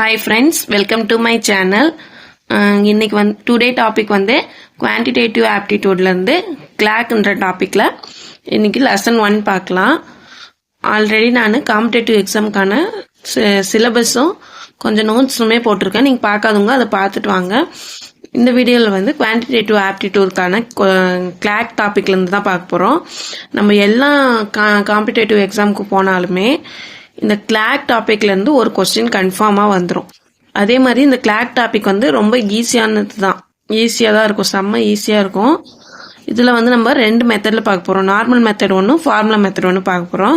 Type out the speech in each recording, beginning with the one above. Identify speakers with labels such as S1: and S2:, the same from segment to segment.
S1: Hi friends welcome to my channel இன்னைக்கு வந்து today topic வந்து குவான்டிடேட்டிவ் ஆப்டிடியூட்லேருந்து கிளாக்ன்ற டாப்பிக்கில் இன்னைக்கு லெசன் ஒன் பார்க்கலாம். ஆல்ரெடி நான் காம்படேட்டிவ் எக்ஸாமுக்கான சிலபஸும் கொஞ்சம் நோட்ஸுமே போட்டிருக்கேன். நீங்கள் பார்க்காதவங்க அதை பார்த்துட்டு வாங்க. இந்த வீடியோவில் வந்து குவான்டிடேட்டிவ் ஆப்டிடியூட்கான கிளாக் டாப்பிக்லேருந்து தான் பார்க்க போகிறோம் நம்ம எல்லா கா காம்படேட்டிவ் எக்ஸாமுக்கு போனாலுமே இந்த கிளாக் டாபிக்லேருந்து ஒரு கொஸ்டின் கன்ஃபார்மாக வந்துடும் அதே மாதிரி இந்த கிளாக் டாபிக் வந்து ரொம்ப ஈஸியானது தான். ஈஸியாக தான் இருக்கும். செம்ம ஈஸியாக இருக்கும். இதில் வந்து நம்ம ரெண்டு மெத்தடில் பார்க்க போகிறோம் நார்மல் மெத்தட் ஒன்று ஃபார்முலா மெத்தட் ஒன்று பார்க்க போகிறோம்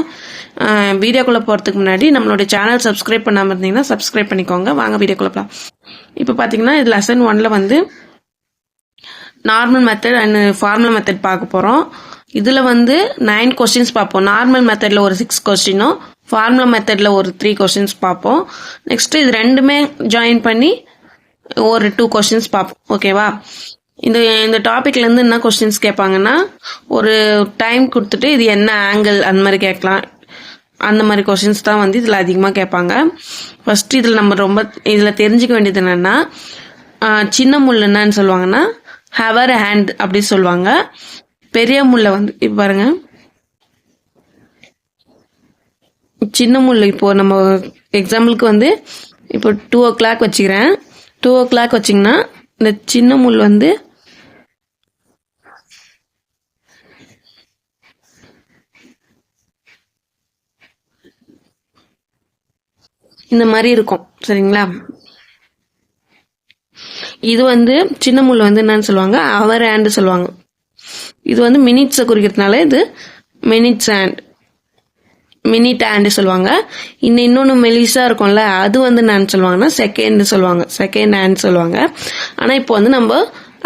S1: வீடியோக்குள்ளே போகிறதுக்கு முன்னாடி நம்மளோட சேனல் சப்ஸ்கிரைப் பண்ணாமல் இருந்தீங்கன்னா சப்ஸ்கிரைப் பண்ணிக்கோங்க. வாங்க வீடியோக்குள்ளே போகலாம் இப்போ பார்த்தீங்கன்னா இது லெசன் ஒனில் வந்து normal method and formula method பார்க்க போகிறோம் இதில் வந்து நைன் கொஸ்டின்ஸ் பார்ப்போம். நார்மல் மெத்தடில் ஒரு சிக்ஸ் கொஸ்டினும் ஃபார்முலா மெத்தடில் ஒரு த்ரீ கொஸ்டின்ஸ் பார்ப்போம். நெக்ஸ்ட் இது ரெண்டுமே ஜாயின் பண்ணி ஒரு டூ கொஸ்டின்ஸ் பார்ப்போம். ஓகேவா இந்த இந்த டாபிக்லேருந்து என்ன கொஸ்டின்ஸ் கேட்பாங்கன்னா ஒரு டைம் கொடுத்துட்டு இது என்ன ஆங்கிள் அந்த மாதிரி கேட்கலாம். அந்த மாதிரி கொஸ்டின்ஸ் தான் வந்து இதில் அதிகமாக கேட்பாங்க. ஃபர்ஸ்ட் இதில் நம்ம ரொம்ப இதில் தெரிஞ்சுக்க வேண்டியது என்னென்னா சின்ன முள் என்னன்னு சொல்லுவாங்கன்னா ஹவர் ஹேண்ட் அப்படின்னு சொல்லுவாங்க. பெரிய முல்லை வந்து இப்போ பாருங்க. சின்ன முல்லை இப்போ நம்ம எக்ஸாம்பிளுக்கு வந்து இப்போ டூ ஓ கிளாக் வச்சுக்கிறேன். டூ ஓ கிளாக் வச்சிங்கன்னா இந்த சின்ன முள் வந்து இந்த மாதிரி இருக்கும் சரிங்களா? இது வந்து சின்ன முள் வந்து என்னன்னு சொல்லுவாங்க? அவர் ஆண்டு சொல்லுவாங்க. இது வந்து மினிட்ஸை குறிக்கிறதுனால இது மினிட்ஸ் ஹேண்ட் மினிட் ஆண்டு சொல்லுவாங்க. இந்த இன்னொன்று மெலிசா இருக்கும்ல அது வந்து என்னன்னு சொல்லுவாங்கன்னா செகண்ட் சொல்லுவாங்க. செகண்ட் ஹேண்ட் சொல்லுவாங்க. ஆனால் இப்போ வந்து நம்ம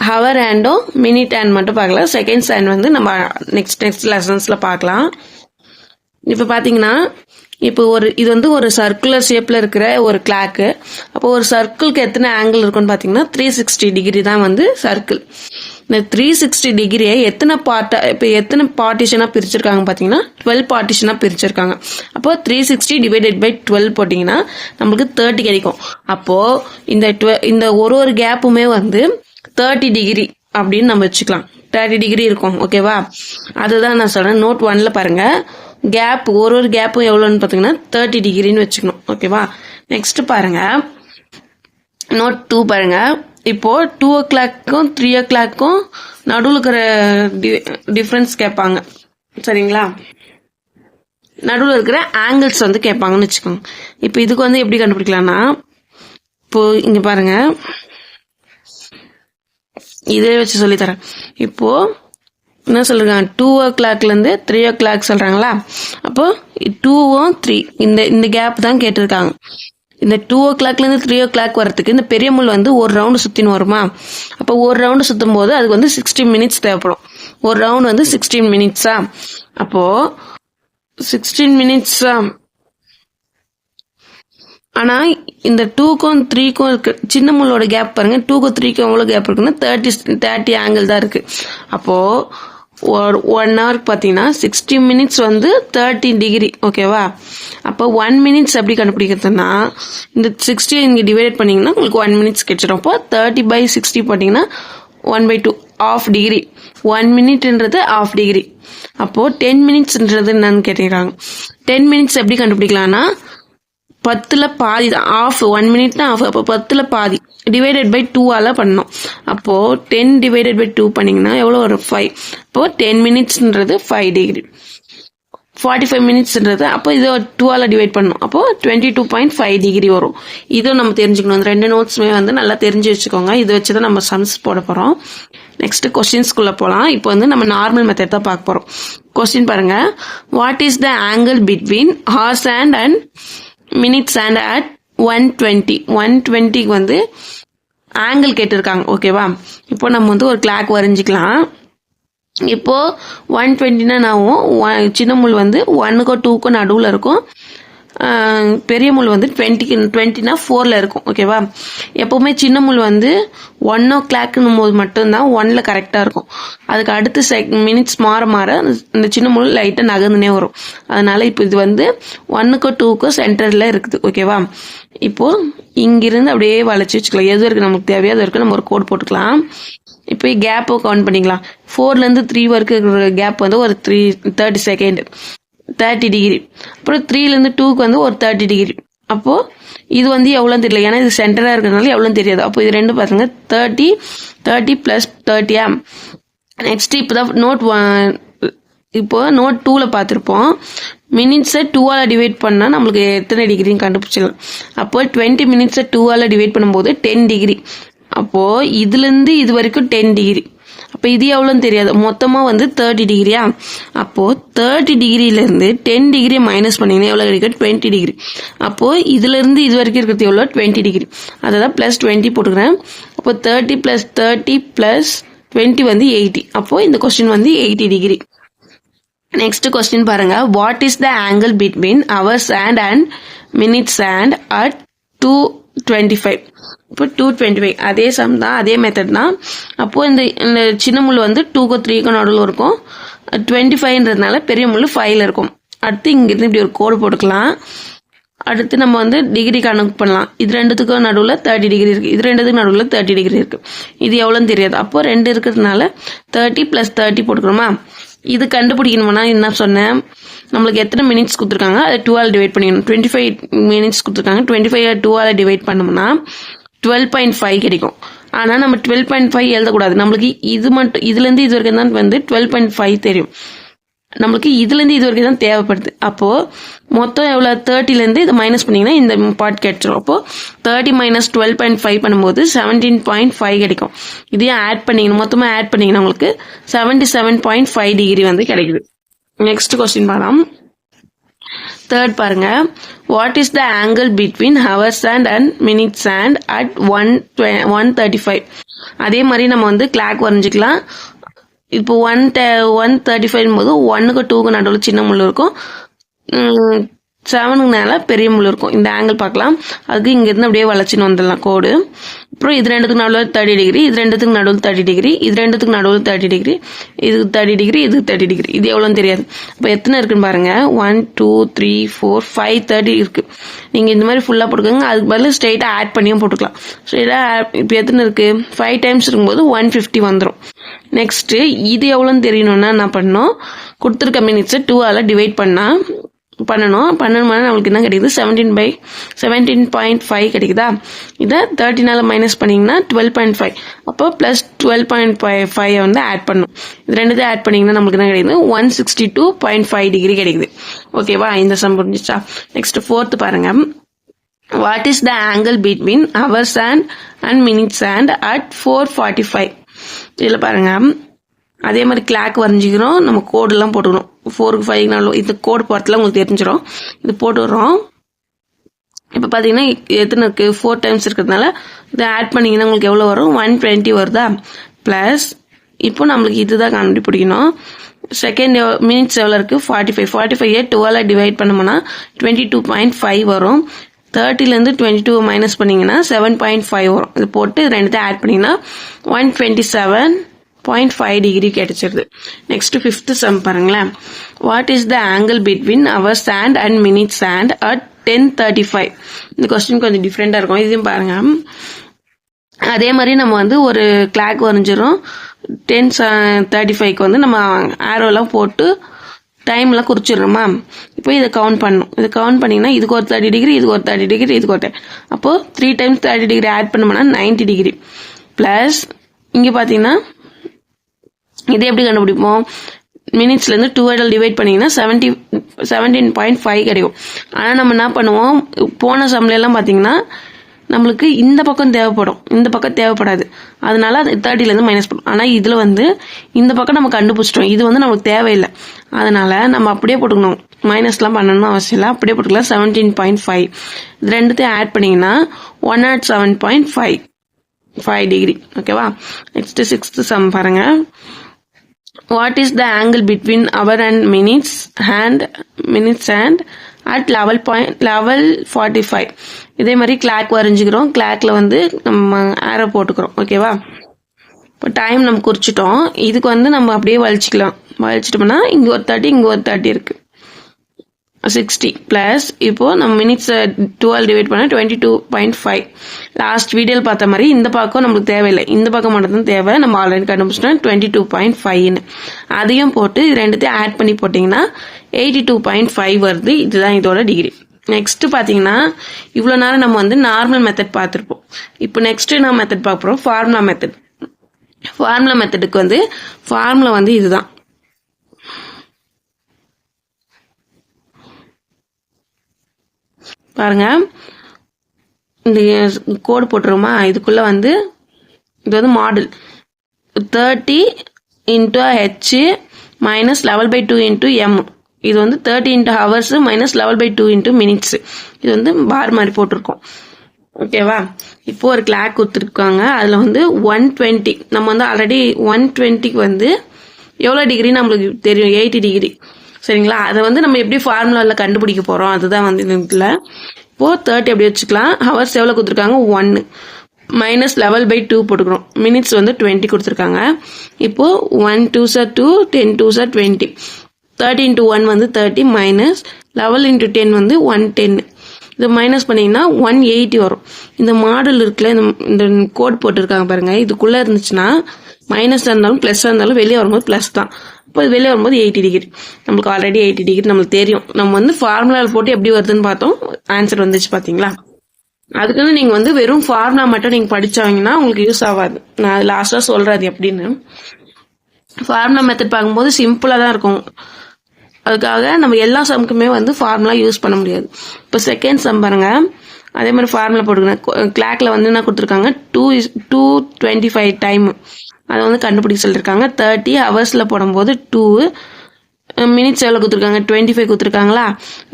S1: ஹவர் ஹேண்டும் மினிட் ஹேண்ட் மட்டும் பார்க்கலாம் செகண்ட் ஹேண்ட் வந்து நம்ம நெக்ஸ்ட் நெக்ஸ்ட் லெசன்ஸில் பார்க்கலாம். இப்போ பார்த்தீங்கன்னா இப்போ ஒரு இது வந்து ஒரு சர்க்குலர் ஷேப்பில் இருக்கிற ஒரு கிளாக்கு அப்போ ஒரு சர்க்கிள்க்கு எத்தனை ஆங்கிள் இருக்குன்னு பார்த்தீங்கன்னா த்ரீ சிக்ஸ்டி டிகிரி தான் வந்து சர்க்கிள் இந்த த்ரீ சிக்ஸ்டி டிகிரியை எத்தனை பார்ட்டா இப்போ எத்தனை பார்ட்டிஷனாக பிரிச்சிருக்காங்க பார்த்தீங்கன்னா டுவெல் பார்ட்டிஷனாக பிரிச்சிருக்காங்க. அப்போ three sixty divided by twelve போட்டிங்கன்னா நம்மளுக்கு தேர்ட்டி கிடைக்கும். அப்போது இந்த டுவெ இந்த ஒரு ஒரு கேப்புமே வந்து தேர்ட்டி டிகிரி அப்படின்னு நம்ம வச்சுக்கலாம். தேர்ட்டி டிகிரி இருக்கும் ஓகேவா அதுதான் நான் சொல்கிறேன் நோட் ஒன்ல பாருங்கள் கேப் ஒரு ஒரு கேப்பும் எவ்வளோன்னு பார்த்தீங்கன்னா தேர்ட்டி டிகிரின்னு வச்சுக்கணும் ஓகேவா நெக்ஸ்ட் பாருங்கள் நோட் டூ பாருங்கள் இப்போ டூ ஓ கிளாக்கும் த்ரீ ஓ கிளாக்கும் நடுவில் இருக்கிற டிஃப்ரென்ஸ் கேட்பாங்க. சரிங்களா? நடுவில் இருக்கிற ஆங்கிள்ஸ் வந்து கேட்பாங்கன்னு வச்சுக்கோங்க. இப்போ இதுக்கு வந்து எப்படி கண்டுபிடிக்கலாம்னா இப்போ இங்கே பாருங்க. இதே வச்சு சொல்லித்தரேன். இப்போ என்ன சொல்றாங்க டூ ஓ கிளாக்லேருந்து த்ரீ ஓ கிளாக் சொல்கிறாங்களா அப்போ டூவும் த்ரீ இந்த இந்த கேப் தான் கேட்டிருக்காங்க. இந்த டூ ஓ கிளாக்லேருந்து த்ரீ ஓ கிளாக் வரத்துக்கு இந்த பெரிய முள் வந்து ஒரு ரவுண்டு சுற்றின்னு வருமா? அப்போ ஒரு ரவுண்டு சுற்றும் போது அதுக்கு வந்து சிக்ஸ்டீன் மினிட்ஸ் தேவைப்படும். ஒரு ரவுண்ட் வந்து சிக்ஸ்டீன் மினிட்ஸா அப்போது சிக்ஸ்டீன் மினிட்ஸா ஆனால் இந்த டூக்கும் த்ரீக்கும் இருக்கு. சின்ன முள்ளோட கேப் பாருங்க. டூக்கும் த்ரீக்கும் எவ்வளோ கேப் இருக்குன்னா தேர்ட்டி தேர்ட்டி ஆங்கிள் தான் இருக்கு. அப்போது ஒரு ஒன் ஹவருக்கு பார்த்தீங்கன்னா சிக்ஸ்டி மினிட்ஸ் வந்து தேர்ட்டி டிகிரி ஓகேவா அப்போ ஒன் மினிட்ஸ் எப்படி கண்டுபிடிக்கிறதுனா இந்த சிக்ஸ்டி இங்கே டிவைட் பண்ணிங்கன்னா உங்களுக்கு ஒன் மினிட்ஸ் கிடைச்சிடும். அப்போ தேர்ட்டி பை சிக்ஸ்டி பார்த்தீங்கன்னா one by two half degree one மினிட்ன்றது half degree அப்போது டென் மினிட்ஸ்ன்றது என்னன்னு கேட்டுக்கிறாங்க டென் மினிட்ஸ் எப்படி கண்டுபிடிக்கலாம்னா பத்தில் பாதி தான் ஆஃப் ஒன் மினிட் தான் ஆஃப் அப்போ பத்தில் பாதி. டிவைடட் பை டூவால் பண்ணோம். அப்போது டென் டிவைடட் பை டூ பண்ணிங்கன்னா எவ்வளோ வரும்? ஃபைவ் அப்போது டென் மினிட்ஸ்ன்றது ஃபைவ் டிகிரி ஃபார்ட்டி ஃபைவ் மினிட்ஸ்ன்றது அப்போ இதை டூவால் டிவைட் பண்ணணும் அப்போது twenty two point five degree வரும். இதுவும் நம்ம தெரிஞ்சுக்கணும். இந்த ரெண்டு நோட்ஸுமே வந்து நல்லா தெரிஞ்சு வச்சுக்கோங்க. இதை வச்சு தான் நம்ம சம்ஸ் போட போகிறோம் நெக்ஸ்ட் கொஸ்டின்ஸ்குள்ளே போகலாம் இப்போ வந்து நம்ம நார்மல் மெத்தட் தான் பார்க்க போகிறோம் கொஸ்டின் பாருங்கள் what is the angle between hours and and minutes and at one twenty one டுவெண்ட்டிக்கு வந்து ஆங்கிள் கேட்டிருக்காங்க ஓகேவா இப்போ நம்ம வந்து ஒரு கிளாக் வரைஞ்சிக்கலாம். இப்போ ஒன் டுவெண்ட்டினா நான் சின்ன முள் வந்து ஒன்னுக்கோ டூக்கோ நடுவில் இருக்கும். பெரிய முள் வந்து டுவெண்ட்டிக்கு டுவெண்ட்டினா ஃபோரில் இருக்கும் ஓகேவா எப்போவுமே சின்ன முள் வந்து ஒன் ஓ கிளாக்னும் போது மட்டும்தான் ஒன்ல கரெக்டாக இருக்கும். அதுக்கு அடுத்து செக் மினிட்ஸ் மாற மாற இந்த சின்ன முள் லைட்டாக நகர்ந்துனே வரும். அதனால் இப்போ இது வந்து ஒன்னுக்கோ டூக்கோ சென்டரில் இருக்குது ஓகேவா இப்போது இங்கிருந்து அப்படியே வளைச்சி வச்சுக்கலாம். எது வரைக்கும் நமக்கு தேவையோ அது வரைக்கும் நம்ம ஒரு கோட் போட்டுக்கலாம். இப்போ கேப்பை கவுண்ட் பண்ணிக்கலாம். ஃபோர்லேருந்து த்ரீ வரைக்கும் இருக்கிற கேப் வந்து ஒரு three thirty second thirty degree அப்புறம் த்ரீலேருந்து டூக்கு வந்து ஒரு தேர்ட்டி டிகிரி அப்போது இது வந்து எவ்வளோன்னு தெரியல. ஏன்னா இது சென்டராக இருக்கிறதுனால எவ்வளோன்னு தெரியாது. அப்போ இது ரெண்டு பாருங்க. தேர்ட்டி தேர்ட்டி ப்ளஸ் தேர்ட்டியா நெக்ஸ்ட் இப்போ தான் நோட் இப்போ நோட் டூவில் பார்த்துருப்போம். மினிட்ஸை டூவால் டிவைட் பண்ணால் நம்மளுக்கு எத்தனை டிகிரின்னு கண்டுபிடிச்சிடலாம். அப்போ டுவெண்ட்டி மினிட்ஸை டூவால் டிவைட் பண்ணும்போது டென் டிகிரி அப்போது இதுலேருந்து இது வரைக்கும் டென் டிகிரி அப்போ இது எவ்வளோன்னு தெரியாது. மொத்தமாக வந்து தேர்ட்டி டிகிரியா அப்போது தேர்ட்டி டிகிரிலேருந்து டென் டிகிரி மைனஸ் பண்ணிங்கன்னா எவ்வளோ கிடைக்கும்? டுவெண்ட்டி டிகிரி அப்போது இதுலேருந்து இது வரைக்கும் இருக்கிறது எவ்வளோ டுவெண்ட்டி டிகிரி அதை தான் ப்ளஸ் டுவெண்ட்டி போட்டுக்கிறேன். அப்போ thirty plus thirty plus twenty வந்து எயிட்டி அப்போது இந்த கொஸ்டின் வந்து எயிட்டி டிகிரி நெக்ஸ்ட் கொஸ்டின் பாருங்க. What is the angle between hour hand and minute hand at two twenty five இப்போ டூ டுவெண்ட்டி ஃபைவ் அதே சம் தான் அதே மெத்தட் தான். அப்போது இந்த இந்த சின்ன முள் வந்து டூக்கோ த்ரீக்கோ நடுவில் இருக்கும். டுவெண்ட்டி ஃபைவ்ன்றதுனால பெரிய முள் ஃபைவ்ல இருக்கும். அடுத்து இங்கேருந்து இப்படி ஒரு கோடு போட்டுக்கலாம். அடுத்து நம்ம வந்து டிகிரி கணக்கு பண்ணலாம். இது ரெண்டுத்துக்கும் நடுவில் தேர்ட்டி டிகிரி இருக்குது இது ரெண்டுத்துக்கும் நடுவில் தேர்ட்டி டிகிரி இருக்குது இது எவ்வளோன்னு தெரியாது. அப்போ ரெண்டு இருக்கிறதுனால தேர்ட்டி ப்ளஸ் தேர்ட்டி போட்டுக்கிறோமா? இது கண்டுபிடிக்கணும்னா என்ன சொன்னேன். நம்மளுக்கு எத்தனை மினிட்ஸ் கொடுத்துருக்காங்க? அதை டூவால் டிவைட் பண்ணிக்கணும். டுவெண்ட்டி ஃபைவ் மினிட்ஸ் கொடுத்துருக்காங்க. டுவெண்ட்டி ஃபைவ் டூவால் டிவைட் பண்ணோம்னா டுவெல் பாயிண்ட் ஃபைவ் கிடைக்கும். ஆனால் நம்ம டுவெல் பாயிண்ட் ஃபைவ் எழுதக்கூடாது. நம்மளுக்கு இது மட்டும் இதுலேருந்து இது வரைக்கும் தான் வந்து டுவெல் பாயிண்ட் ஃபைவ் தெரியும். நம்மளுக்கு இதுலேருந்து இது வரைக்கும் தான் தேவைப்படுது. அப்போது மொத்தம் எவ்வளோ தேர்ட்டிலேருந்து இதை மைனஸ் பண்ணிங்கன்னா இந்த பார்ட் கிடைச்சிரும் அப்போது thirty minus twelve point five பண்ணும்போது செவன்டீன் பாயிண்ட் ஃபைவ் கிடைக்கும். இதையும் ஆட் பண்ணிக்கணும் மொத்தமாக ஆட் பண்ணிங்கன்னா உங்களுக்கு seventy seven point five degree வந்து கிடைக்குது. நெக்ஸ்ட் கொஸ்டின் பார்க்கலாம். தேர்ட் பாருங்க. What is the angle between hour and and minute and at one one thirty five அதே மாதிரி நம்ம வந்து கிளாக் வரைஞ்சிக்கலாம். இப்போ ஒன் ஒன் தேர்ட்டி ஃபைவ் போது ஒன்னுக்கு டூக்கு நடுவில் சின்ன முள் இருக்கும். செவனுக்கு மேலே பெரிய முள் இருக்கும். இந்த ஆங்கிள் பார்க்கலாம். அதுக்கு இங்கேருந்து அப்படியே வளைச்சின்னு வந்துடலாம் கோடு. அப்புறம் இது ரெண்டுத்துக்கு நடுவில் தேர்ட்டி டிகிரி இது ரெண்டுத்துக்கு நடுவில் தேர்ட்டி டிகிரி இது ரெண்டுத்துக்கு நடுவில் தேர்ட்டி டிகிரி இது தேர்ட்டி டிகிரி இது தேர்ட்டி டிகிரி இது எவ்வளோன்னு தெரியாது. இப்போ எத்தனை இருக்குன்னு பாருங்க. One two three four five thirty இருக்கு. நீங்கள் இந்த மாதிரி ஃபுல்லாக போட்டுக்கோங்க. அதுக்கு பதில் ஸ்ட்ரெயிட்டாக ஆட் பண்ணியும் போட்டுக்கலாம். ஸ்ட்ரெயிட்டாக இப்போ எத்தனை இருக்கு? ஃபைவ் டைம்ஸ் இருக்கும்போது ஒன் ஃபிஃப்டி வந்துடும் நெக்ஸ்ட்டு இது எவ்வளோன்னு தெரியணும்னா என்ன பண்ணோம் கொடுத்துருக்க மினிட்ஸை டூவால் டிவைட் பண்ணால் பண்ணணும். பண்ணணும்னா நம்மளுக்கு என்ன கிடைக்குது? Seventeen by seventeen point five கிடைக்குதா? இதை தேர்ட்டினால் மைனஸ் பண்ணிங்கன்னா டுவெல் பாயிண்ட் ஃபைவ் அப்போ plus twelve point five five வந்து ஆட் பண்ணும் இது ரெண்டுத்தையும் ஆட் பண்ணிங்கன்னா நம்மளுக்கு என்ன கிடைக்குது? One sixty two point five degree கிடைக்குது. ஓகேவா இந்த சம் புரிஞ்சிச்சா நெக்ஸ்ட் ஃபோர்த்து பாருங்க. What is the angle between hour and and minute and at four forty five இதில் பாருங்க. அதே மாதிரி கிளாக் வரைஞ்சிக்கிறோம். நம்ம கோடெல்லாம் போட்டுக்கணும். ஃபோருக்கு ஃபைவ் நாளும் இந்த கோடு பார்த்துலாம் உங்களுக்கு தெரிஞ்சிடும் இது போட்டு வர்றோம் இப்போ பார்த்தீங்கன்னா எத்தனை இருக்குது ஃபோர் டைம்ஸ் இருக்கிறதுனால இதை ஆட் பண்ணிங்கன்னா உங்களுக்கு எவ்வளோ வரும்? ஒன் டுவெண்ட்டி வருதா? ப்ளஸ் இப்போ நம்மளுக்கு இதுதான் கண்டுபிடிக்கணும். செகண்ட் மினிட்ஸ் எவ்வளோ இருக்குது forty five forty five twelve divide பண்ணோம்னா டுவெண்ட்டி டூ பாயிண்ட் ஃபைவ் வரும் தேர்ட்டிலேருந்து டுவெண்ட்டி டூ மைனஸ் பண்ணிங்கன்னா செவன் பாயிண்ட் ஃபைவ் வரும். இது போட்டு ரெண்டுத்தையும் ஆட் பண்ணிங்கன்னா one twenty seven point five degree கிடைச்சிருது. நெக்ஸ்ட் ஃபிஃப்த் சம் பாருங்களேன். What is the angle between hour hand and minute hand at ten thirty five இந்த கொஸ்டின் கொஞ்சம் டிஃப்ரெண்ட்டாக இருக்கும். இதையும் பாருங்க. அதே மாதிரி நம்ம வந்து ஒரு கிளாக் வரைஞ்சிரும். டென் தேர்ட்டி ஃபைவ்க்கு வந்து நம்ம ஆரோலாம் போட்டு டைம்லாம் குறிச்சிடுறோமா இப்போ இதை கவுண்ட் பண்ணணும். இதை கவுண்ட் பண்ணிங்கன்னா இதுக்கு ஒரு தேர்ட்டி டிகிரி இதுக்கு ஒரு தேர்ட்டி டிகிரி இதுக்கு ஒரு அப்போது three times thirty degree add பண்ணோம்னா நைன்ட்டி டிகிரி ப்ளஸ் இங்கே பார்த்தீங்கன்னா இதை எப்படி கண்டுபிடிப்போம்? மினிட்ஸ்லேருந்து டூ ஹண்ட்ரட் டிவைட் பண்ணிங்கன்னா செவன்ட்டி செவன்டீன் பாயிண்ட் ஃபைவ் கிடைக்கும். ஆனால் நம்ம என்ன பண்ணுவோம்? போன சம்லையெல்லாம் பார்த்தீங்கன்னா நம்மளுக்கு இந்த பக்கம் தேவைப்படும். இந்த பக்கம் தேவைப்படாது. அதனால அது தேர்ட்டிலேருந்து மைனஸ் பண்ணும் ஆனால் இதில் வந்து இந்த பக்கம் நம்ம கண்டுபிடிச்சிட்டோம். இது வந்து நமக்கு தேவையில்லை. அதனால நம்ம அப்படியே போட்டுக்கணும். மைனஸ்லாம் பண்ணணும்னு அவசியம் இல்லை. அப்படியே போட்டுக்கலாம். செவன்டீன் பாயிண்ட் ஃபைவ் இது ரெண்டுத்தையும் ஆட் பண்ணிங்கன்னா one nought seven point five five degree ஓகேவா நெக்ஸ்ட்டு சிக்ஸ்த்து சம் பாருங்கள் what is the angle between hour and minutes hand minutes and at eleven point eleven forty five இதே மாதிரி clock வரைஞ்சிக்கிறோம் கிளாக்ல வந்து நம்ம ஆரோ போட்டுக்கிறோம். ஓகேவா இப்போ டைம் நம்ம குறிச்சிட்டோம். இதுக்கு வந்து நம்ம அப்படியே வலிச்சிக்கலாம். வலிச்சிட்டோம்னா இங்கே ஒரு தேர்ட்டி இங்கே ஒரு தேர்ட்டி இருக்குது சிக்ஸ்டி ப்ளஸ் இப்போ நம்ம மினிட்ஸ் டுவெல் டிவைட் பண்ண twenty two point five last வீடியோவில் பார்த்த மாதிரி இந்த பக்கம் நம்மளுக்கு தேவையில்லை. இந்த பக்கம் மட்டும் தான் தேவை. நம்ம ஆல்ரெடி கண்டுபிடிச்சிட்டோம் டுவெண்ட்டி டூ பாயிண்ட் ஃபைவ்னு அதையும் போட்டு இது ரெண்டுத்தையும் ஆட் பண்ணி போட்டிங்கன்னா எயிட்டி டூ பாயிண்ட் ஃபைவ் வருது. இதுதான் இதோட டிகிரி நெக்ஸ்ட் பார்த்தீங்கன்னா இவ்வளோ நேரம் நம்ம வந்து நார்மல் மெத்தட் பார்த்துருப்போம். இப்போ நெக்ஸ்ட் நான் மெத்தட் பார்க்குறோம் ஃபார்முலா மெத்தட் ஃபார்முலா மெத்தடுக்கு வந்து ஃபார்முலா வந்து இதுதான். பாருங்க. இந்த கோடு போட்டுருமா இதுக்குள்ளே வந்து இது வந்து model thirty into H minus eleven by two into M இது வந்து thirty into hours minus eleven by two into minutes இது வந்து பார் மாதிரி போட்டிருக்கோம். ஓகேவா இப்போ ஒரு கிளாக் கொடுத்துருக்காங்க. அதில் வந்து ஒன் டுவெண்ட்டி நம்ம வந்து ஆல்ரெடி ஒன் டுவெண்ட்டிக்கு வந்து எவ்வளோ டிகிரி நம்மளுக்கு தெரியும்? எயிட்டி டிகிரி சரிங்களா? அதை வந்து நம்ம எப்படி ஃபார்முலாவில் கண்டுபிடிக்க போகிறோம் அதுதான் வந்து இதில். இப்போது தேர்ட்டி அப்படி வச்சுக்கலாம். ஹவர்ஸ் எவ்வளோ கொடுத்துருக்காங்க? ஒன்று மைனஸ் லெவல் பை டூ போட்டுக்கிறோம். மினிட்ஸ் வந்து டுவெண்ட்டி கொடுத்துருக்காங்க. இப்போது one two sir two ten two sir twenty thirty into one வந்து thirty minus eleven into ten வந்து ஒன் டென் இதை மைனஸ் பண்ணிங்கன்னா ஒன் எயிட்டி வரும். இந்த மாடல் இருக்குல்ல இந்த இந்த கோட் போட்டிருக்காங்க பாருங்கள் இதுக்குள்ளே இருந்துச்சுன்னா மைனஸாக இருந்தாலும் ப்ளஸ்ஸாக இருந்தாலும் வெளியே வரும்போது ப்ளஸ் தான். இப்போ இது வெளியே வரும்போது எயிட்டி டிகிரி நம்மளுக்கு ஆல்ரெடி எயிட்டி டிகிரி நம்மளுக்கு தெரியும். நம்ம வந்து ஃபார்முலாவில் போட்டு எப்படி வருதுன்னு பார்த்தோம். ஆன்சர் வந்துச்சு பார்த்தீங்களா அதுக்குன்னு நீங்கள் வந்து வெறும் ஃபார்முலா மட்டும் நீங்கள் படித்தாங்கன்னா உங்களுக்கு யூஸ் ஆகாது. நான் அது லாஸ்ட்டாக சொல்கிறது எப்படின்னு. ஃபார்முலா மெத்தட் பார்க்கும்போது சிம்பிளாக தான் இருக்கும். அதுக்காக நம்ம எல்லா சம்க்குமே வந்து ஃபார்முலா யூஸ் பண்ண முடியாது. இப்போ செகண்ட் சம் பாருங்க. அதே மாதிரி ஃபார்முலா போட்டுக்கிறேன் கிளாக்ல வந்து என்ன கொடுத்துருக்காங்க? Two is two twenty five time அதை வந்து கண்டுபிடிக்க சொல்லியிருக்காங்க தேர்ட்டி ஹவர்ஸில் போடும்போது டூ மினிட்ஸ் எவ்வளோ கொடுத்துருக்காங்க? டுவெண்ட்டி ஃபைவ் கொடுத்துருக்காங்களா?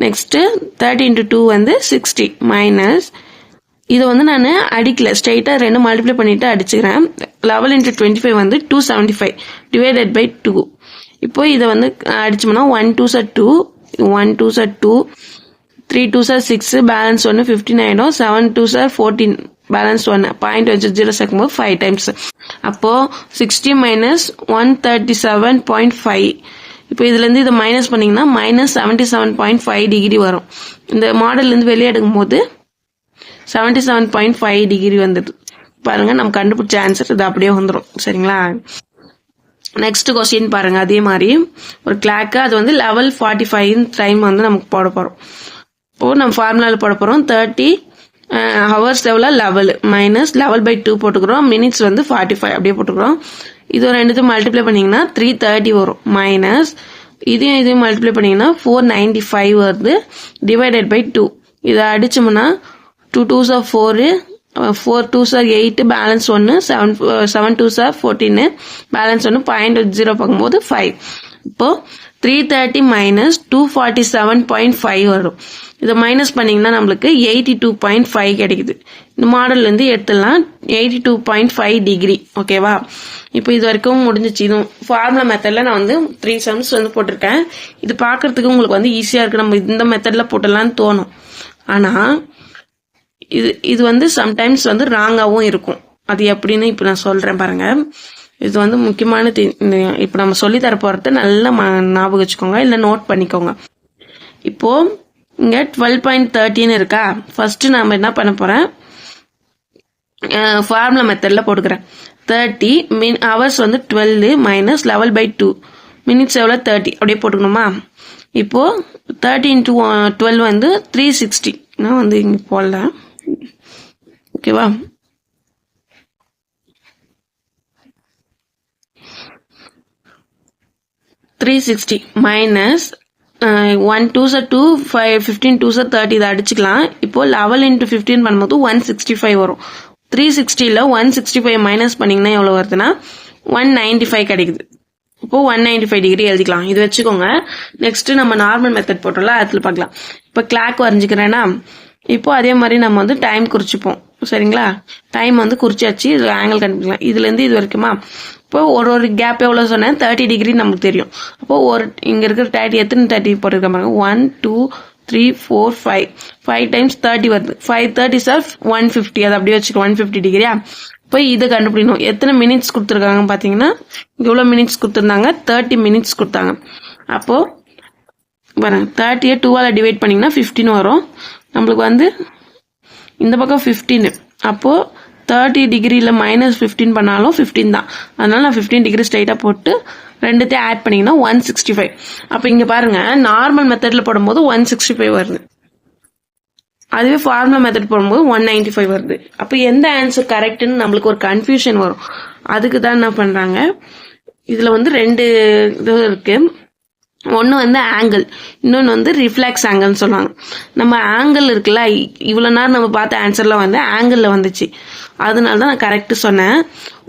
S1: நெக்ஸ்ட்டு தேர்ட்டி இன்ட்டு டூ வந்து சிக்ஸ்டி மைனஸ் இதை வந்து நான் அடிக்கல. ஸ்ட்ரைட்டாக ரெண்டு மல்டிப்ளை பண்ணிட்டு அடிச்சுக்கிறேன். லெவல் இன்ட்டு டுவெண்ட்டி ஃபைவ் வந்து two seventy five divided by two இப்போ இதை வந்து அடிச்சோம்னா one two sir two one two sir two three two சார் சிக்ஸ் பேலன்ஸ் ஒன்று ஃபிஃப்டின் ஆகிடும் seven two sir fourteen balance ஒன்று பாயிண்ட் வச்சு ஜீரோ சேர்க்கும்போது ஃபைவ் டைம்ஸ் அப்போது sixty minus one thirty seven point five இப்போ இதுலேருந்து இதை மைனஸ் பண்ணிங்கன்னா minus seventy seven point five degree வரும். இந்த மாடல்லேருந்து வெளியே எடுக்கும் போது seventy seven point five degree வந்துடுது. பாருங்க நம்ம கண்டுபிடிச்ச ஆன்சர் இது அப்படியே வந்துடும் சரிங்களா? நெக்ஸ்ட் கொஸ்டின் பாருங்க அதே மாதிரி. ஒரு கிளாக்கு அது வந்து லெவல் ஃபார்ட்டி ஃபைவ் டைம் வந்து நமக்கு போட போகிறோம் இப்போ நம்ம ஃபார்முலாவில் போட போகிறோம் தேர்ட்டி ஹவர்ஸ் லெவலில் eleven minus eleven by two போட்டுக்கிறோம். மினிட்ஸ் வந்து ஃபார்ட்டி ஃபைவ் அப்படியே போட்டுக்கிறோம். இது ரெண்டுத்தையும் மல்டிப்ளை பண்ணிங்கன்னா த்ரீ தேர்ட்டி வரும். மைனஸ் இதையும் இதையும் மல்டிப்ளை பண்ணிங்கன்னா ஃபோர் நைன்டி ஃபைவ் வருது. டிவைடட் பை டூ இதை அடிச்சோம்னா டூ டூ சார் ஃபோரு ஃபோர் டூ சார் எயிட்டு பேலன்ஸ் ஒன்று செவன் செவன் டூ சார் ஃபோர்டீனு பேலன்ஸ் ஒன்று பாயிண்ட் ஜீரோ பார்க்கும்போது ஃபைவ் இப்போது three thirty minus two forty seven point five வரும். இதை மைனஸ் பண்ணிங்கன்னா நம்மளுக்கு எயிட்டி டூ பாயிண்ட் ஃபைவ் கிடைக்குது. இந்த மாடல்லேருந்து எடுத்துடலாம். Eighty two point five degree ஓகேவா இப்போ இது வரைக்கும் முடிஞ்சிச்சு. இதுவும் ஃபார்முலா மெத்தடில் நான் வந்து த்ரீ சம்ஸ் வந்து போட்டிருக்கேன். இது பார்க்கறதுக்கு உங்களுக்கு வந்து ஈஸியாக இருக்குது நம்ம இந்த மெத்தடில் போட்டலாம்னு தோணும். ஆனால் இது இது வந்து சம்டைம்ஸ் வந்து ராங்காகவும் இருக்கும். அது எப்படின்னு இப்போ நான் சொல்கிறேன் பாருங்கள் இது வந்து முக்கியமான இப்போ நம்ம சொல்லி தர போகிறத நல்லா ஞாபகம் வச்சுக்கோங்க. இல்லை நோட் பண்ணிக்கோங்க. இப்போ இங்கே டுவெல் பாயிண்ட் தேர்ட்டின்னு இருக்கா? ஃபர்ஸ்ட் நாம் என்ன பண்ண போகிறேன் ஃபார்முலா மெத்தடில் போட்டுக்கிறேன். தேர்ட்டி மின் ஹவர்ஸ் வந்து twelve minus level by two minutes எவ்வளோ தேர்ட்டி அப்படியே போட்டுக்கணுமா? இப்போது தேர்ட்டி இன்ட்டு டுவெல் வந்து த்ரீ சிக்ஸ்டி நான் வந்து இங்கே போடல. ஓகேவா? Three sixty minus one two sir two five fifteen two sir thirty இதை அடிச்சுக்கலாம். இப்போ லெவல் இன்ட்டு ஃபிஃப்டீன் பண்ணும்போது ஒன் சிக்ஸ்டி ஃபைவ் வரும். த்ரீ சிக்ஸ்டியில் ஒன் சிக்ஸ்டி ஃபைவ் மைனஸ் பண்ணிங்கன்னா எவ்வளோ வருதுன்னா ஒன் நைன்டி ஃபைவ் கிடைக்குது. இப்போ ஒன் நைன்டி ஃபைவ் டிகிரி எழுதிக்கலாம். இது வச்சுக்கோங்க. நெக்ஸ்ட்டு நம்ம நார்மல் மெத்தட் போட்டோம்ல அதில் பார்க்கலாம். இப்போ கிளாக் வரைஞ்சிக்கிறேன்னா இப்போ அதே மாதிரி நம்ம வந்து டைம் குறிச்சுப்போம். சரிங்களா? டைம் வந்து குறிச்சாச்சு. இது ஆங்கிள் கண்டுபிடிக்கலாம் இதுலேருந்து இது வரைக்குமா? இப்போ ஒரு ஒரு கேப் எவ்வளோ சொன்னேன்? தேர்ட்டி டிகிரி நமக்கு தெரியும். அப்போது ஒரு இங்கே இருக்கிற தேர்ட்டி எத்தனை தேர்ட்டி போட்டிருக்க பாருங்க. One two three four five five times thirty வருது. Five thirty sir one fifty அது அப்படியே வச்சுக்கோ. ஒன் ஃபிஃப்டி டிகிரியா இப்போ இதை கண்டுபிடிக்கணும். எத்தனை மினிட்ஸ் கொடுத்துருக்காங்க பார்த்தீங்கன்னா இவ்வளோ மினிட்ஸ் கொடுத்துருந்தாங்க. தேர்ட்டி மினிட்ஸ் கொடுத்தாங்க. அப்போது பாருங்க. தேர்ட்டியை டூவால் டிவைட் பண்ணிங்கன்னா ஃபிஃப்டின் வரும். நம்மளுக்கு வந்து இந்த பக்கம் ஃபிஃப்டீனு அப்போது தேர்ட்டி டிகிரியில் மைனஸ் ஃபிஃப்டீன் பண்ணாலும் ஃபிஃப்டீன் தான். அதனால் நான் ஃபிஃப்டீன் டிகிரி ஸ்ட்ரைட்டாக போட்டு ரெண்டுத்தையும் ஆட் பண்ணிங்கன்னா ஒன் சிக்ஸ்டி ஃபைவ் அப்போ இங்கே பாருங்கள் நார்மல் மெத்தடில் போடும்போது ஒன் சிக்ஸ்டி ஃபைவ் வருது. அதுவே ஃபார்முலா மெத்தட் போடும்போது ஒன் நைன்டி ஃபைவ் வருது. அப்போ எந்த ஆன்சர் கரெக்டுன்னு நம்மளுக்கு ஒரு கன்ஃபியூஷன் வரும். அதுக்கு தான் என்ன பண்ணுறாங்க இதில் வந்து ரெண்டு இது இருக்குது ஒன்று வந்து ஆங்கிள் இன்னொன்று வந்து ரிஃப்ளெக்ஸ் ஆங்கிள்னு சொல்லுவாங்க. நம்ம ஆங்கிள் இருக்குல்ல இவ்வளோ நேரம் நம்ம பார்த்த ஆன்சர்லாம் வந்து ஆங்கிளில் வந்துச்சு. அதனால தான் நான் கரெக்டு சொன்னேன்.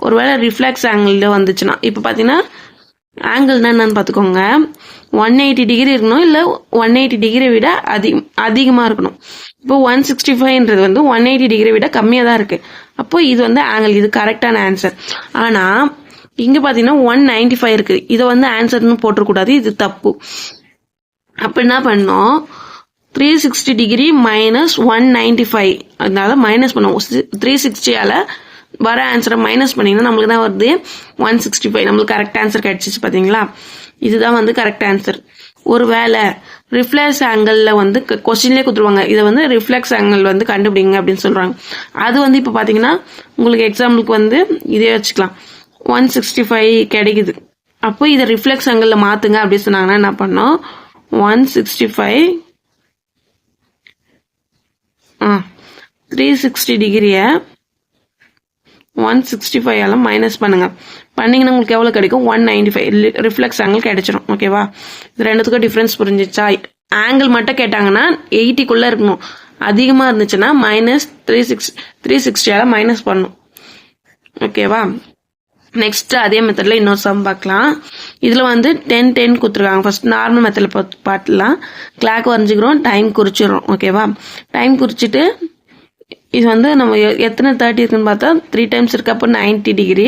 S1: ஒருவேளை ரிஃப்ளெக்ஸ் ஆங்கிளில் வந்துச்சுன்னா இப்போ பார்த்தீங்கன்னா ஆங்கிள்னா என்னன்னு பார்த்துக்கோங்க ஒன் எயிட்டி டிகிரி இருக்கணும் இல்லை ஒன் எயிட்டி டிகிரி விட அதிகம் அதிகமாக இருக்கணும். இப்போ ஒன் சிக்ஸ்டி ஃபைவ்ன்றது வந்து ஒன் எயிட்டி டிகிரி விட கம்மியாக தான் இருக்குது அப்போது இது வந்து ஆங்கிள் இது கரெக்டான ஆன்சர் ஆனால் இங்கே பார்த்தீங்கன்னா ஒன் நைன்டி ஃபைவ் இருக்குது இதை வந்து ஆன்சர்னு போட்டுறக்கூடாது இது தப்பு. அப்போ என்ன பண்ணோம்? Three sixty degree minus one ninety five அதனால மைனஸ் பண்ணுவோம். த்ரீ சிக்ஸ்டியால் வர ஆன்சரை மைனஸ் பண்ணிங்கன்னா நம்மளுக்கு தான் வருது? ஒன் சிக்ஸ்டி ஃபைவ் நம்மளுக்கு கரெக்ட் ஆன்சர் கிடைச்சிச்சு பார்த்தீங்களா இதுதான் வந்து கரெக்ட் ஆன்சர் ஒரு வேலை ரிஃப்ளெக்ஸ் ஆங்கிளில் வந்து கொஸ்டின்லேயே கொடுத்துருவாங்க. இதை வந்து ரிஃப்ளெக்ஸ் ஆங்கிள் வந்து கண்டுபிடிங்க அப்படின்னு சொல்கிறாங்க அது வந்து இப்போ பார்த்தீங்கன்னா உங்களுக்கு எக்ஸாம்பிளுக்கு வந்து இதே வச்சுக்கலாம். ஒன் சிக்ஸ்டி ஃபைவ் கிடைக்குது. அப்போ இதை ரிஃப்ளெக்ஸ் ஆங்கிளில் மாற்றுங்க அப்படி சொன்னாங்கன்னா என்ன பண்ணோம்? ஒன் சிக்ஸ்டி ஃபைவ் ஆ த்ரீ சிக்ஸ்டி டிகிரியை ஒன் சிக்ஸ்டி ஃபைவ் எல்லாம் மைனஸ் பண்ணுங்க. பண்ணிங்கன்னா உங்களுக்கு எவ்வளோ கிடைக்கும்? One ninety five reflex angle கிடைச்சிரும். ஓகேவா இது ரெண்டுத்துக்கும் டிஃப்ரென்ஸ் புரிஞ்சிச்சா? ஆங்கிள் மட்டும் கேட்டாங்கன்னா எயிட்டிக்குள்ளே இருக்கணும். அதிகமாக இருந்துச்சுன்னா மைனஸ் த்ரீ சிக்ஸ் த்ரீ சிக்ஸ்டியால் மைனஸ் பண்ணும் ஓகேவா நெக்ஸ்ட் அதே மெத்தடில் இன்னொரு சம் பார்க்கலாம் இதில் வந்து டென் டென் கொடுத்துருக்காங்க. ஃபர்ஸ்ட் நார்மல் மெத்தடில் பார்த்துலாம் கிளாக் வரைஞ்சிக்கிறோம் டைம் குறிச்சிடும் ஓகேவா டைம் குறிச்சிட்டு இது வந்து நம்ம எத்தனை தேர்ட்டி இருக்குன்னு பார்த்தா த்ரீ டைம்ஸ் இருக்கு அப்போ நைன்டி டிகிரி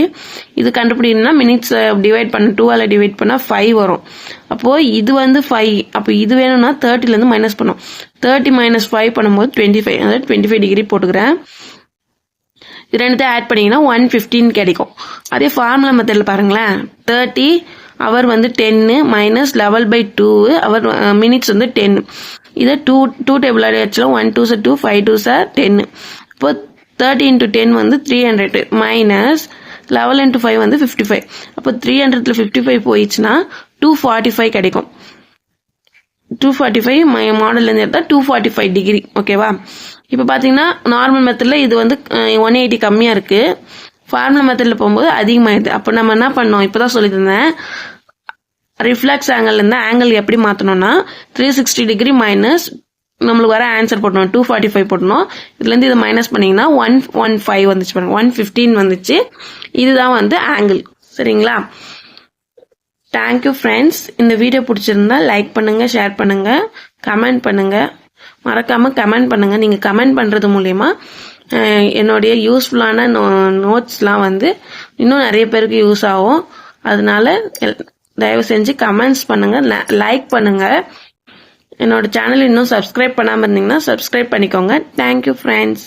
S1: இது கண்டுபிடிக்கணும்னா மினிட்ஸ் டிவைட் பண்ண டூவால் டிவைட் பண்ணால் ஃபைவ் வரும். அப்போது இது வந்து ஃபைவ் அப்போ இது வேணும்னா தேர்ட்டிலேருந்து மைனஸ் பண்ணும். தேர்ட்டி மைனஸ் ஃபைவ் பண்ணும்போது டுவெண்ட்டி ஃபைவ் அதாவது டுவெண்ட்டி ஃபைவ் டிகிரி போட்டுக்கிறேன். இது ரெண்டுத்தையும் ஆட் பண்ணிங்கன்னா ஒன் ஃபிஃப்டின் கிடைக்கும். அதே ஃபார்முலா மெத்தடில் பாருங்களேன். தேர்ட்டி அவர் வந்து டென்னு minus level by two hour minutes வந்து டென் இதை two two table அடிச்சலாம் one two sir two five two sir டென்னு இப்போ தேர்ட்டி இன்ட்டு டென் வந்து three hundred minus level into five வந்து ஃபிஃப்டி ஃபைவ் அப்போ three ஹண்ட்ரட்ல fifty five போயிடுச்சுன்னா two forty five கிடைக்கும் two forty five மாடல்லேருந்து எடுத்தால் டூ ஃபார்ட்டி ஃபைவ் டிகிரி ஓகேவா இப்போ பார்த்தீங்கன்னா நார்மல் மெத்தடில் இது வந்து ஒன் எயிட்டி கம்மியாக இருக்குது ஃபார்முலா மெத்தடில் போகும்போது அதிகமாகிடுது அப்போ நம்ம என்ன பண்ணோம்? இப்போ தான் சொல்லியிருந்தேன் ரிஃப்ளெக்ஸ் இருந்தால் ஆங்கிள் எப்படி மாற்றணும்னா த்ரீ சிக்ஸ்டி டிகிரி மைனஸ் நம்மளுக்கு வர ஆன்சர் போட்டணும் டூ ஃபார்ட்டி ஃபைவ் போட்டணும் இதுலேருந்து இதை மைனஸ் பண்ணிங்கன்னா ஒன் ஒன் ஃபைவ் வந்துச்சு பாருங்க. ஒன் ஃபிஃப்டீன் வந்துச்சு. இதுதான் வந்து ஆங்கிள் சரிங்களா? தேங்க்யூ ஃப்ரெண்ட்ஸ் இந்த வீடியோ பிடிச்சிருந்தா லைக் பண்ணுங்கள் ஷேர் பண்ணுங்கள் கமெண்ட் பண்ணுங்கள் மறக்காமல் கமெண்ட் பண்ணுங்கள் நீங்கள் கமெண்ட் பண்ணுறது மூலயமா என்னுடைய யூஸ்ஃபுல்லான நோ நோட்ஸ்லாம் வந்து இன்னும் நிறைய பேருக்கு யூஸ் ஆகும். அதனால தயவு செஞ்சு கமெண்ட்ஸ் பண்ணுங்கள் லைக் பண்ணுங்கள் என்னோட சேனல் இன்னும் சப்ஸ்கிரைப் பண்ணாமல் இருந்தீங்கன்னா சப்ஸ்கிரைப் பண்ணிக்கோங்க. Thank you friends